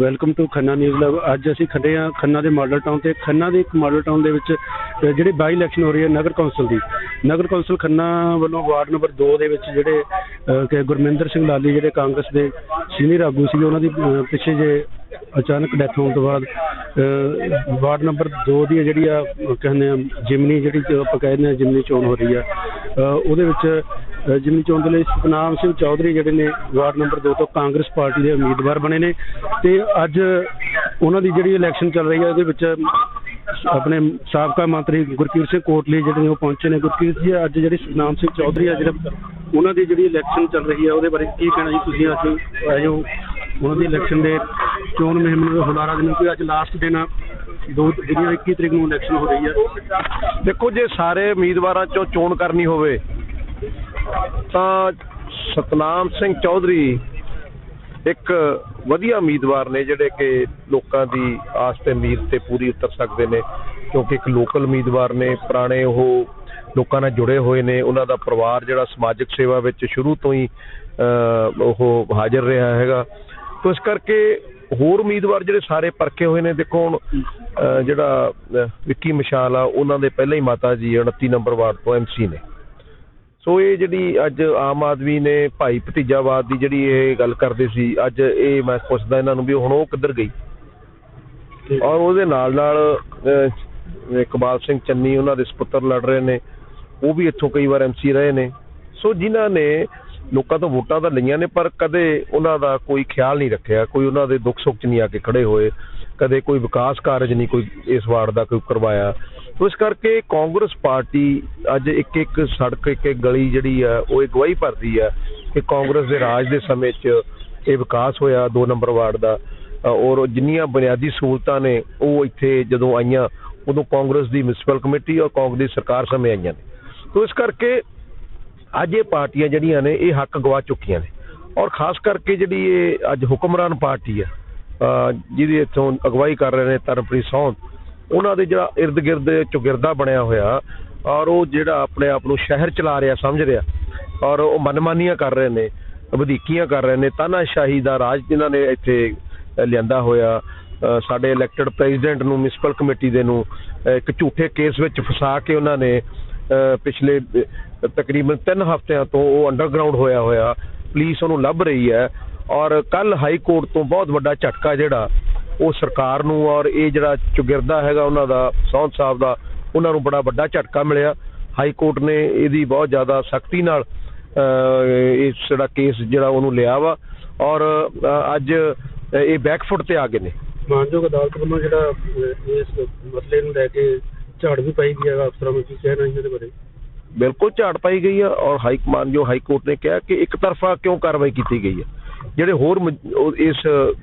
Welcome to Khanna news lab ਅੱਜ ਅਸੀਂ ਖੜੇ ਹਾਂ ਖੰਨਾ ਦੇ ਮਾਡਲ ਟਾਊਨ ਤੇ। ਖੰਨਾ ਦੇ ਇੱਕ ਮਾਡਲ ਟਾਊਨ ਦੇ ਵਿੱਚ ਜਿਹੜੀ ਬਾਈ ਇਲੈਕਸ਼ਨ ਹੋ ਰਹੀ ਹੈ ਨਗਰ ਕੌਂਸਲ ਦੀ। ਨਗਰ ਕੌਂਸਲ ਖੰਨਾ ਵੱਲੋਂ ਵਾਰਡ ਨੰਬਰ 2 ਦੇ ਵਿੱਚ ਜਿਹੜੇ ਕਿ ਗੁਰਮਿੰਦਰ ਸਿੰਘ ਲਾਲੀ ਜਿਹੜੇ ਕਾਂਗਰਸ ਦੇ ਸੀਨੀਅਰ ਆਗੂ ਸੀ ਉਹਨਾਂ ਦੀ ਪਿੱਛੇ ਜੇ ਅਚਾਨਕ ਡੈਥ ਹੋਣ ਤੋਂ ਬਾਅਦ ਅਹ, ਵਾਰਡ ਨੰਬਰ 2 ਦੀ ਜਿਹੜੀ ਆ ਕਹਿੰਦੇ ਆ ਜਿਮਨੀ ਜਿਹੜੀ ਕਿ ਆਪਾਂ ਕਹਿੰਦੇ ਆ ਜਿਮਨੀ ਚੋਣ ਹੋ ਰਹੀ ਆ। ਉਹਦੇ ਵਿੱਚ ਜਿਮਨੀ ਚੋਣ ਦੇ ਲਈ ਸਤਨਾਮ ਸਿੰਘ ਚੌਧਰੀ ਜਿਹੜੇ ਨੇ ਵਾਰਡ ਨੰਬਰ 2 ਤੋਂ ਕਾਂਗਰਸ ਪਾਰਟੀ ਦੇ ਉਮੀਦਵਾਰ ਬਣੇ ਨੇ ਤੇ ਅੱਜ ਉਹਨਾਂ ਦੀ ਜਿਹੜੀ ਇਲੈਕਸ਼ਨ ਚੱਲ ਰਹੀ ਹੈ ਉਹਦੇ ਵਿੱਚ ਆਪਣੇ ਸਾਬਕਾ ਮੰਤਰੀ ਗੁਰਕੀਰਤ ਸਿੰਘ ਕੋਟਲੀ ਜਿਹੜੇ ਨੇ ਉਹ ਪਹੁੰਚੇ ਨੇ। ਗੁਰਕੀਰਤ ਜੀ, ਅੱਜ ਜਿਹੜੀ ਸਤਨਾਮ ਸਿੰਘ ਚੌਧਰੀ ਆ, ਜਿਹੜਾ ਉਹਨਾਂ ਦੀ ਜਿਹੜੀ ਇਲੈਕਸ਼ਨ ਚੱਲ ਰਹੀ ਹੈ ਉਹਦੇ ਬਾਰੇ ਕੀ ਕਹਿਣਾ ਜੀ ਤੁਸੀਂ? ਅੱਜ ਆਏ ਹੋ, ਉਹਨਾਂ ਦੀ ਇਲੈਕਸ਼ਨ ਦੇ ਚੋਣ ਮੁਹਿੰਮ ਨੂੰ ਹੁਲਾਰਾ ਦੇਣ ਕਿ ਅੱਜ ਲਾਸਟ ਦਿਨ ਆ। ਦੋ ਜਿਹੜੀਆਂ 21 ਤਰੀਕ ਨੂੰ ਇਲੈਕਸ਼ਨ ਹੋ ਰਹੀ ਹੈ ਦੇਖੋ, ਜੇ ਸਾਰੇ ਉਮੀਦਵਾਰਾਂ ਚੋਂ ਚੋਣ ਕਰਨੀ ਹੋਵੇ ਤਾਂ ਸਤਨਾਮ ਸਿੰਘ ਚੌਧਰੀ ਇੱਕ ਵਧੀਆ ਉਮੀਦਵਾਰ ਨੇ ਜਿਹੜੇ ਕਿ ਲੋਕਾਂ ਦੀ ਆਸ ਤੇ ਉਮੀਦ ਤੇ ਪੂਰੀ ਉਤਰ ਸਕਦੇ ਨੇ ਕਿਉਂਕਿ ਇੱਕ ਲੋਕਲ ਉਮੀਦਵਾਰ ਨੇ ਪੁਰਾਣੇ ਉਹ ਲੋਕਾਂ ਨਾਲ ਜੁੜੇ ਹੋਏ ਨੇ ਉਹਨਾਂ ਦਾ ਪਰਿਵਾਰ ਜਿਹੜਾ ਸਮਾਜਿਕ ਸੇਵਾ ਵਿੱਚ ਸ਼ੁਰੂ ਤੋਂ ਹੀ ਅਹ, ਉਹ ਹਾਜ਼ਰ ਰਿਹਾ ਹੈਗਾ। ਤੋਂ ਇਸ ਕਰਕੇ ਹੋਰ ਉਮੀਦਵਾਰ ਜਿਹੜੇ ਸਾਰੇ ਪਰਖੇ ਹੋਏ ਨੇ ਦੇਖੋ ਹੁਣ ਅਹ, ਜਿਹੜਾ ਵਿੱਕੀ ਮਸ਼ਾਲ ਆ ਉਹਨਾਂ ਦੇ ਪਹਿਲਾਂ ਹੀ ਮਾਤਾ ਜੀ 29 ਨੰਬਰ ਵਾਰਡ ਤੋਂ ਐਮਸੀ ਨੇ। ਸੋ ਇਹ ਜਿਹੜੀ ਅੱਜ ਆਮ ਆਦਮੀ ਨੇ ਭਾਈ ਭਤੀਜਾਵਾਦ ਦੀ ਜਿਹੜੀ ਇਹ ਗੱਲ ਕਰਦੇ ਸੀ ਅੱਜ ਇਹ ਮੈਂ ਪੁੱਛਦਾ ਇਹਨਾਂ ਨੂੰ ਵੀ ਹੁਣ ਉਹ ਕਿੱਧਰ ਗਈ? ਔਰ ਉਹਦੇ ਨਾਲ ਨਾਲ ਇਕਬਾਲ ਸਿੰਘ ਚੰਨੀ ਉਹਨਾਂ ਦੇ ਸੁਪੁੱਤਰ ਲੜ ਰਹੇ ਨੇ ਉਹ ਵੀ ਇੱਥੋਂ ਕਈ ਵਾਰ ਐਮਸੀ ਰਹੇ ਨੇ। ਸੋ ਜਿਨ੍ਹਾਂ ਨੇ ਲੋਕਾਂ ਤੋਂ ਵੋਟਾਂ ਤਾਂ ਲਈਆਂ ਨੇ ਪਰ ਕਦੇ ਉਹਨਾਂ ਦਾ ਕੋਈ ਖਿਆਲ ਨਹੀਂ ਰੱਖਿਆ ਕੋਈ ਉਹਨਾਂ ਦੇ ਦੁੱਖ ਸੁੱਖ 'ਚ ਨਹੀਂ ਆ ਕੇ ਖੜੇ ਹੋਏ ਕਦੇ ਕੋਈ ਵਿਕਾਸ ਕਾਰਜ ਨਹੀਂ ਕੋਈ ਇਸ ਵਾਰਡ ਦਾ ਕੋਈ ਕਰਵਾਇਆ। ਸੋ ਇਸ ਕਰਕੇ ਕਾਂਗਰਸ ਪਾਰਟੀ ਅੱਜ ਇੱਕ ਇੱਕ ਸੜਕ, ਇੱਕ ਇੱਕ ਗਲੀ ਜਿਹੜੀ ਆ, ਉਹ ਇਹ ਗਵਾਹੀ ਭਰਦੀ ਆ ਕਿ ਕਾਂਗਰਸ ਦੇ ਰਾਜ ਦੇ ਸਮੇਂ 'ਚ ਇਹ ਵਿਕਾਸ ਹੋਇਆ 2 ਨੰਬਰ ਵਾਰਡ ਦਾ। ਔਰ ਜਿੰਨੀਆਂ ਬੁਨਿਆਦੀ ਸਹੂਲਤਾਂ ਨੇ, ਉਹ ਇੱਥੇ ਜਦੋਂ ਆਈਆਂ, ਉਦੋਂ ਕਾਂਗਰਸ ਦੀ ਮਿਊਨਿਸਪਲ ਕਮੇਟੀ ਔਰ ਕਾਂਗਰਸ ਦੀ ਸਰਕਾਰ ਸਮੇਂ ਆਈਆਂ ਨੇ। ਸੋ ਇਸ ਕਰਕੇ ਅੱਜ ਇਹ ਪਾਰਟੀਆਂ ਜਿਹੜੀਆਂ ਨੇ, ਇਹ ਹੱਕ ਗਵਾ ਚੁੱਕੀਆਂ ਨੇ। ਔਰ ਖਾਸ ਕਰਕੇ ਜਿਹੜੀ ਇਹ ਅੱਜ ਹੁਕਮਰਾਨ ਪਾਰਟੀ ਆ ਜਿਹਦੀ ਇੱਥੋਂ ਅਗਵਾਈ ਕਰ ਰਹੇ ਨੇ ਤਰਨਪ੍ਰੀਤ ਸੌਂਦ ਉਹਨਾਂ ਦੇ ਜਿਹੜਾ ਇਰਦ ਗਿਰਦ ਚੁਗਿਰਦਾ ਬਣਿਆ ਹੋਇਆ ਔਰ ਉਹ ਜਿਹੜਾ ਆਪਣੇ ਆਪ ਨੂੰ ਸ਼ਹਿਰ ਚਲਾ ਰਿਹਾ ਸਮਝ ਰਿਹਾ ਔਰ ਉਹ ਮਨਮਾਨੀਆਂ ਕਰ ਰਹੇ ਨੇ ਵਧੀਕੀਆਂ ਕਰ ਰਹੇ ਨੇ ਤਾਨਾਸ਼ਾਹੀ ਦਾ ਰਾਜ ਜਿਨ੍ਹਾਂ ਨੇ ਇੱਥੇ ਲਿਆਂਦਾ ਹੋਇਆ ਸਾਡੇ ਇਲੈਕਟਡ ਪ੍ਰੈਜ਼ੀਡੈਂਟ ਨੂੰ ਮਿਊਨਿਸਪਲ ਕਮੇਟੀ ਦੇ ਨੂੰ ਇੱਕ ਝੂਠੇ ਕੇਸ ਵਿੱਚ ਫਸਾ ਕੇ ਉਹਨਾਂ ਨੇ ਅ, ਪਿਛਲੇ ਤਕਰੀਬਨ 3 ਹਫ਼ਤਿਆਂ ਤੋਂ ਉਹ ਅੰਡਰਗਰਾਉਂਡ ਹੋਇਆ ਹੋਇਆ ਪੁਲਿਸ ਉਹਨੂੰ ਲੱਭ ਰਹੀ ਹੈ ਔਰ ਕੱਲ ਹਾਈ ਕੋਰਟ ਤੋਂ ਬਹੁਤ ਵੱਡਾ ਝਟਕਾ ਜਿਹੜਾ ਉਹ ਸਰਕਾਰ ਨੂੰ ਔਰ ਇਹ ਜਿਹੜਾ ਚੁਗਿਰਦਾ ਹੈਗਾ ਉਹਨਾਂ ਦਾ ਸੌਂਦ ਸਾਹਿਬ ਦਾ ਉਹਨਾਂ ਨੂੰ ਬੜਾ ਵੱਡਾ ਝਟਕਾ ਮਿਲਿਆ। ਹਾਈ ਕੋਰਟ ਨੇ ਇਹਦੀ ਬਹੁਤ ਜ਼ਿਆਦਾ ਸਖਤੀ ਨਾਲ ਇਸ ਜਿਹੜਾ ਕੇਸ ਜਿਹੜਾ ਉਹਨੂੰ ਲਿਆ ਵਾ। ਔਰ ਅੱਜ ਇਹ ਬੈਕਫੁੱਟ ਤੇ ਆ ਗਏ ਨੇ। ਮਾਨਯੋਗ ਅਦਾਲਤ ਵੱਲੋਂ ਜਿਹੜਾ ਇਸ ਮਸਲੇ ਨੂੰ ਲੈ ਕੇ ਝਾੜ ਵੀ ਪਾਈ ਗਈ ਹੈ ਅਫਸਰਾਂ ਨੂੰ ਕੀ ਕਹਿਣਾ ਇਹਦੇ ਬਾਰੇ? ਬਿਲਕੁਲ ਝਾੜ ਪਾਈ ਗਈ ਆ ਔਰ ਹਾਈ ਕਮਾਨ ਜੋ ਹਾਈ ਕੋਰਟ ਨੇ ਕਿਹਾ ਕਿ ਇੱਕ ਤਰਫਾ ਕਿਉਂ ਕਾਰਵਾਈ ਕੀਤੀ ਗਈ ਹੈ। ਜਿਹੜੇ ਹੋਰ ਇਸ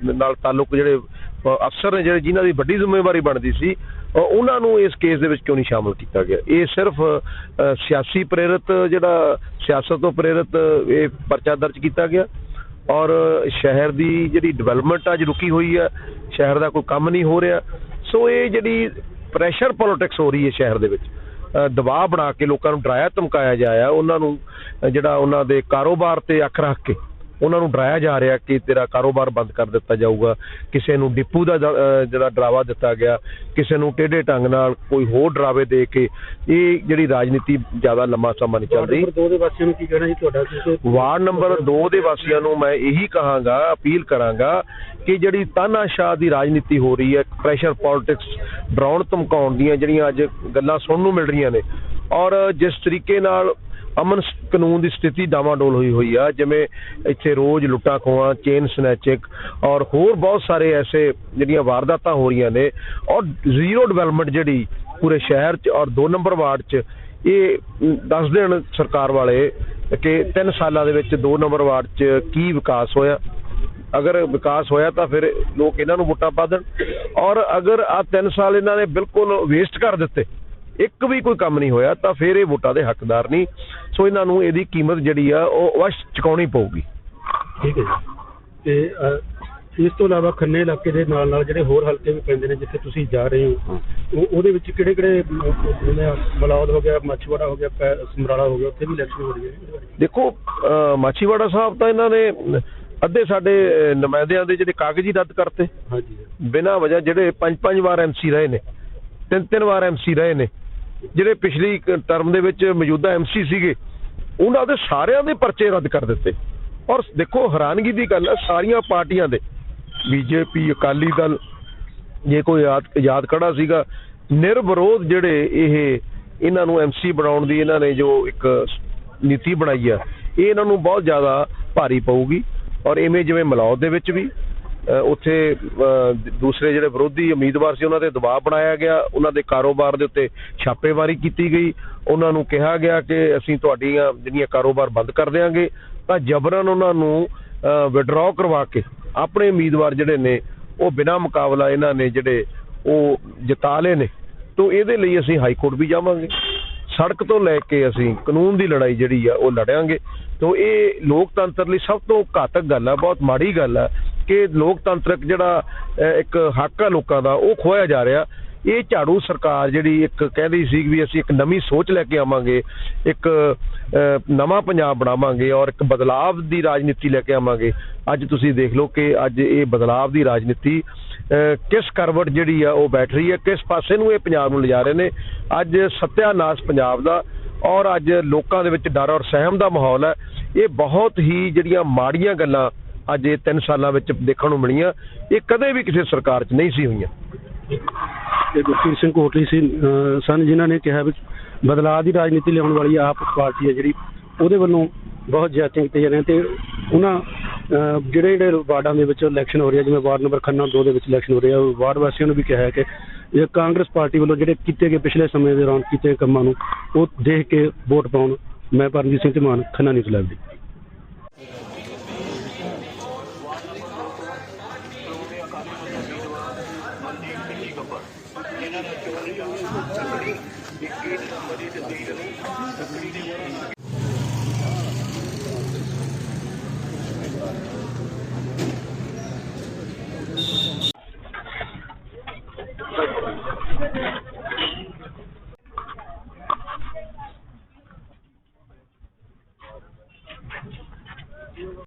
ਨਾਲ ਤਾਲੁਕ ਜਿਹੜੇ ਅਫਸਰ ਨੇ ਜਿਹੜੇ ਜਿਨ੍ਹਾਂ ਦੀ ਵੱਡੀ ਜ਼ਿੰਮੇਵਾਰੀ ਬਣਦੀ ਸੀ ਉਹਨਾਂ ਨੂੰ ਇਸ ਕੇਸ ਦੇ ਵਿੱਚ ਕਿਉਂ ਨਹੀਂ ਸ਼ਾਮਲ ਕੀਤਾ ਗਿਆ? ਇਹ ਸਿਰਫ ਸਿਆਸੀ ਪ੍ਰੇਰਿਤ ਜਿਹੜਾ ਸਿਆਸਤ ਤੋਂ ਪ੍ਰੇਰਿਤ ਇਹ ਪਰਚਾ ਦਰਜ ਕੀਤਾ ਗਿਆ ਔਰ ਸ਼ਹਿਰ ਦੀ ਜਿਹੜੀ ਡਿਵੈਲਪਮੈਂਟ ਅੱਜ ਰੁਕੀ ਹੋਈ ਆ, ਸ਼ਹਿਰ ਦਾ ਕੋਈ ਕੰਮ ਨਹੀਂ ਹੋ ਰਿਹਾ। ਸੋ ਇਹ ਜਿਹੜੀ ਪ੍ਰੈਸ਼ਰ ਪੋਲਿਟਿਕਸ ਹੋ ਰਹੀ ਹੈ ਸ਼ਹਿਰ ਦੇ ਵਿੱਚ ਦਬਾਅ ਬਣਾ ਕੇ ਲੋਕਾਂ ਨੂੰ ਡਰਾਇਆ ਧਮਕਾਇਆ ਜਾਇਆ ਉਹਨਾਂ ਨੂੰ ਜਿਹੜਾ ਉਹਨਾਂ ਦੇ ਕਾਰੋਬਾਰ ਤੇ ਅੱਖ ਰੱਖ ਕੇ। ਉਹਨਾਂ ਨੂੰ ਡਰਾਇਆ ਜਾ ਰਿਹਾ ਕਿ ਤੇਰਾ ਕਾਰੋਬਾਰ ਬੰਦ ਕਰ ਦਿੱਤਾ ਜਾਊਗਾ ਕਿਸੇ ਨੂੰ ਡਿਪੂ ਦਾ ਜਿਹੜਾ ਡਰਾਵਾ ਦਿੱਤਾ ਗਿਆ ਕਿਸੇ ਨੂੰ ਟੇਢੇ ਢੰਗ ਨਾਲ ਕੋਈ ਹੋਰ ਡਰਾਵੇ ਦੇ ਕੇ ਇਹ ਜਿਹੜੀ ਰਾਜਨੀਤੀ ਜ਼ਿਆਦਾ ਲੰਮਾ ਸਮਾਂ ਨਹੀਂ ਚੱਲਦੀ। ਨੰਬਰ 2 ਦੇ ਵਾਸੀਆਂ ਨੂੰ ਕੀ ਕਹਿਣਾ ਜੀ ਤੁਹਾਡਾ? ਕਿਉਂਕਿ ਵਾਰਡ ਨੰਬਰ 2 ਦੇ ਵਾਸੀਆਂ ਨੂੰ ਮੈਂ ਇਹੀ ਕਹਾਂਗਾ ਅਪੀਲ ਕਰਾਂਗਾ ਕਿ ਜਿਹੜੀ ਤਾਨਾਸ਼ਾਹ ਦੀ ਰਾਜਨੀਤੀ ਹੋ ਰਹੀ ਹੈ ਪ੍ਰੈਸ਼ਰ ਪੋਲਿਟਿਕਸ ਡਰਾਉਣ ਧਮਕਾਉਣ ਦੀਆਂ ਜਿਹੜੀਆਂ ਅੱਜ ਗੱਲਾਂ ਸੁਣਨ ਨੂੰ ਮਿਲ ਰਹੀਆਂ ਨੇ ਔਰ ਜਿਸ ਤਰੀਕੇ ਨਾਲ ਅਮਨ ਕਾਨੂੰਨ ਦੀ ਸਥਿਤੀ ਡਾਵਾਡੋਲ ਹੋਈ ਹੋਈ ਆ, ਜਿਵੇਂ ਇੱਥੇ ਰੋਜ਼ ਲੁੱਟਾਂ ਖੋਹਾਂ, ਚੇਨ ਸਨੈਚਿੰਗ ਔਰ ਹੋਰ ਬਹੁਤ ਸਾਰੇ ਐਸੇ ਜਿਹੜੀਆਂ ਵਾਰਦਾਤਾਂ ਹੋ ਰਹੀਆਂ ਨੇ, ਔਰ ਜ਼ੀਰੋ ਡਿਵੈਲਪਮੈਂਟ ਜਿਹੜੀ ਪੂਰੇ ਸ਼ਹਿਰ 'ਚ ਔਰ 2 ਨੰਬਰ ਵਾਰਡ 'ਚ, ਇਹ ਦੱਸ ਦੇਣ ਸਰਕਾਰ ਵਾਲੇ ਕਿ 3 ਸਾਲਾਂ ਦੇ ਵਿੱਚ 2 ਨੰਬਰ ਵਾਰਡ 'ਚ ਕੀ ਵਿਕਾਸ ਹੋਇਆ? ਅਗਰ ਵਿਕਾਸ ਹੋਇਆ ਤਾਂ ਫਿਰ ਲੋਕ ਇਹਨਾਂ ਨੂੰ ਵੋਟਾਂ ਪਾ ਦੇਣ, ਔਰ ਅਗਰ ਆ 3 ਸਾਲ ਇਹਨਾਂ ਨੇ ਬਿਲਕੁਲ ਵੇਸਟ ਕਰ ਦਿੱਤੇ ਇੱਕ ਵੀ ਕੋਈ ਕੰਮ ਨਹੀਂ ਹੋਇਆ ਤਾਂ ਫਿਰ ਇਹ ਵੋਟਾਂ ਦੇ ਹੱਕਦਾਰ ਨਹੀਂ। ਸੋ ਇਹਨਾਂ ਨੂੰ ਇਹਦੀ ਕੀਮਤ ਜਿਹੜੀ ਆ ਉਹ ਅਵਸ਼ ਚੁਕਾਉਣੀ ਪਊਗੀ। ਠੀਕ ਹੈ ਜੀ। ਤੇ ਇਸ ਤੋਂ ਇਲਾਵਾ ਖੰਨੇ ਇਲਾਕੇ ਦੇ ਨਾਲ ਨਾਲ ਜਿਹੜੇ ਹੋਰ ਹਲਕੇ ਵੀ ਪੈਂਦੇ ਨੇ ਜਿੱਥੇ ਤੁਸੀਂ ਜਾ ਰਹੇ ਹੋ ਉਹ ਉਹਦੇ ਵਿੱਚ ਕਿਹੜੇ ਕਿਹੜੇ ਜਿਵੇਂ ਹੋ ਗਿਆ ਮੱਛਵਾੜਾ ਹੋ ਗਿਆ ਸਮਰਾਲਾ ਹੋ ਗਿਆ ਉੱਥੇ ਵੀ ਇਲੈਕਸ਼ਨ ਹੋ ਰਹੀ ਹੈ। ਦੇਖੋ ਮਾਛੀਵਾੜਾ ਸਾਹਿਬ ਤਾਂ ਇਹਨਾਂ ਨੇ ਅੱਧੇ ਸਾਡੇ ਨੁਮਾਇੰਦਿਆਂ ਦੇ ਜਿਹੜੇ ਕਾਗਜ਼ੀ ਰੱਦ ਕਰਤੇ। ਹਾਂਜੀ। ਬਿਨਾਂ ਵਜ੍ਹਾ ਜਿਹੜੇ ਪੰਜ ਪੰਜ ਵਾਰ ਐਮਸੀ ਰਹੇ ਨੇ ਤਿੰਨ ਤਿੰਨ ਵਾਰ ਐਮਸੀ ਰਹੇ ਨੇ ਜਿਹੜੇ ਪਿਛਲੀ ਟਰਮ ਦੇ ਵਿੱਚ ਮੌਜੂਦਾ ਐਮਸੀ ਸੀਗੇ, ਉਹਨਾਂ ਦੇ ਸਾਰਿਆਂ ਦੇ ਪਰਚੇ ਰੱਦ ਕਰ ਦਿੱਤੇ। ਔਰ ਦੇਖੋ, ਹੈਰਾਨਗੀ ਦੀ ਗੱਲ ਹੈ, ਸਾਰੀਆਂ ਪਾਰਟੀਆਂ ਦੇ ਬੀਜੇਪੀ ਅਕਾਲੀ ਦਲ, ਜੇ ਕੋਈ ਯਾਦ ਯਾਦ ਖੜਾ ਸੀਗਾ, ਨਿਰਵਿਰੋਧ ਜਿਹੜੇ ਇਹ, ਇਹਨਾਂ ਨੂੰ ਐਮਸੀ ਬਣਾਉਣ ਦੀ ਇਹਨਾਂ ਨੇ ਜੋ ਇੱਕ ਨੀਤੀ ਬਣਾਈ ਆ, ਇਹ ਇਹਨਾਂ ਨੂੰ ਬਹੁਤ ਜ਼ਿਆਦਾ ਭਾਰੀ ਪਊਗੀ। ਔਰ ਇਵੇਂ ਜਿਵੇਂ ਮਲੌਦ ਦੇ ਵਿੱਚ ਵੀ ਉੱਥੇ ਅ, ਦੂਸਰੇ ਜਿਹੜੇ ਵਿਰੋਧੀ ਉਮੀਦਵਾਰ ਸੀ ਉਹਨਾਂ ਤੇ ਦਬਾਅ ਬਣਾਇਆ ਗਿਆ। ਉਹਨਾਂ ਦੇ ਕਾਰੋਬਾਰ ਦੇ ਉੱਤੇ ਛਾਪੇਮਾਰੀ ਕੀਤੀ ਗਈ। ਉਹਨਾਂ ਨੂੰ ਕਿਹਾ ਗਿਆ ਕਿ ਅਸੀਂ ਤੁਹਾਡੀਆਂ ਜਿਹੜੀਆਂ ਕਾਰੋਬਾਰ ਬੰਦ ਕਰ ਦੇਵਾਂਗੇ ਤਾਂ ਜਬਰਨ ਉਹਨਾਂ ਨੂੰ ਵਿਡਰਾਅ ਕਰਵਾ ਕੇ ਆਪਣੇ ਉਮੀਦਵਾਰ ਜਿਹੜੇ ਨੇ ਉਹ ਬਿਨਾਂ ਮੁਕਾਬਲਾ ਇਹਨਾਂ ਨੇ ਜਿਹੜੇ ਉਹ ਜਿਤਾ ਲਏ ਨੇ। ਤੋਂ ਇਹਦੇ ਲਈ ਅਸੀਂ ਹਾਈ ਕੋਰਟ ਵੀ ਜਾਵਾਂਗੇ। ਸੜਕ ਤੋਂ ਲੈ ਕੇ ਅਸੀਂ ਕਾਨੂੰਨ ਦੀ ਲੜਾਈ ਜਿਹੜੀ ਆ ਉਹ ਲੜਾਂਗੇ। ਤੋਂ ਇਹ ਲੋਕਤੰਤਰ ਲਈ ਸਭ ਤੋਂ ਘਾਤਕ ਗੱਲ ਆ ਬਹੁਤ ਮਾੜੀ ਗੱਲ ਆ। ਕਿ ਲੋਕਤੰਤਰਕ ਜਿਹੜਾ ਇੱਕ ਹੱਕ ਆ ਲੋਕਾਂ ਦਾ ਉਹ ਖੋਇਆ ਜਾ ਰਿਹਾ। ਇਹ ਝਾੜੂ ਸਰਕਾਰ ਜਿਹੜੀ ਇੱਕ ਕਹਿੰਦੀ ਸੀ ਵੀ ਅਸੀਂ ਇੱਕ ਨਵੀਂ ਸੋਚ ਲੈ ਕੇ ਆਵਾਂਗੇ ਇੱਕ ਨਵਾਂ ਪੰਜਾਬ ਬਣਾਵਾਂਗੇ ਔਰ ਇੱਕ ਬਦਲਾਵ ਦੀ ਰਾਜਨੀਤੀ ਲੈ ਕੇ ਆਵਾਂਗੇ। ਅੱਜ ਤੁਸੀਂ ਦੇਖ ਲਓ ਕਿ ਅੱਜ ਇਹ ਬਦਲਾਵ ਦੀ ਰਾਜਨੀਤੀ ਅਹ, ਕਿਸ ਕਰਵਟ ਜਿਹੜੀ ਆ ਉਹ ਬੈਠ ਰਹੀ ਹੈ ਕਿਸ ਪਾਸੇ ਨੂੰ ਇਹ ਪੰਜਾਬ ਨੂੰ ਲਿਜਾ ਰਹੇ ਨੇ। ਅੱਜ ਸਤਿਆਨਾਸ਼ ਪੰਜਾਬ ਦਾ ਔਰ ਅੱਜ ਲੋਕਾਂ ਦੇ ਵਿੱਚ ਡਰ ਔਰ ਸਹਿਮ ਦਾ ਮਾਹੌਲ ਹੈ। ਇਹ ਬਹੁਤ ਹੀ ਜਿਹੜੀਆਂ ਮਾੜੀਆਂ ਗੱਲਾਂ ਅੱਜ ਇਹ 3 ਸਾਲਾਂ ਵਿੱਚ ਦੇਖਣ ਨੂੰ ਮਿਲੀਆਂ। ਇਹ ਕਦੇ ਵੀ ਕਿਸੇ ਸਰਕਾਰ 'ਚ ਨਹੀਂ ਸੀ ਹੋਈਆਂ। ਤੇ ਗੁਰਪ੍ਰੀਤ ਸਿੰਘ ਕੋਟਲੀ ਸੀ ਸਨ, ਜਿਨ੍ਹਾਂ ਨੇ ਕਿਹਾ ਵੀ ਬਦਲਾਅ ਦੀ ਰਾਜਨੀਤੀ ਲਿਆਉਣ ਵਾਲੀ ਆਪ ਪਾਰਟੀ ਹੈ ਜਿਹੜੀ, ਉਹਦੇ ਵੱਲੋਂ ਬਹੁਤ ਜ਼ਿਆਦਾ ਕੀਤੇ ਜਾ ਰਹੇ ਤੇ ਉਹਨਾਂ ਜਿਹੜੇ ਜਿਹੜੇ ਵਾਰਡਾਂ ਦੇ ਵਿੱਚ ਇਲੈਕਸ਼ਨ ਹੋ ਰਿਹਾ, ਜਿਵੇਂ ਵਾਰਡ ਨੰਬਰ ਖੰਨਾ 2 ਦੇ ਵਿੱਚ ਇਲੈਕਸ਼ਨ ਹੋ ਰਿਹਾ ਵਾਰਡ ਵਾਸੀਆਂ ਨੂੰ ਵੀ ਕਿਹਾ ਹੈ ਕਿ ਇਹ ਕਾਂਗਰਸ ਪਾਰਟੀ ਵੱਲੋਂ ਜਿਹੜੇ ਕੀਤੇ ਗਏ ਪਿਛਲੇ ਸਮੇਂ ਦੇ ਦੌਰਾਨ ਕੀਤੇ ਗਏ ਕੰਮਾਂ ਨੂੰ, ਉਹ ਦੇਖ ਕੇ ਵੋਟ ਪਾਉਣ, ਮੈਂ ਪਰਮਜੀਤ ਸਿੰਘ ਧਮਾਨ, ਖੰਨਾ ਨਿਊਜ਼ ਲਾਈਵ ਦੀ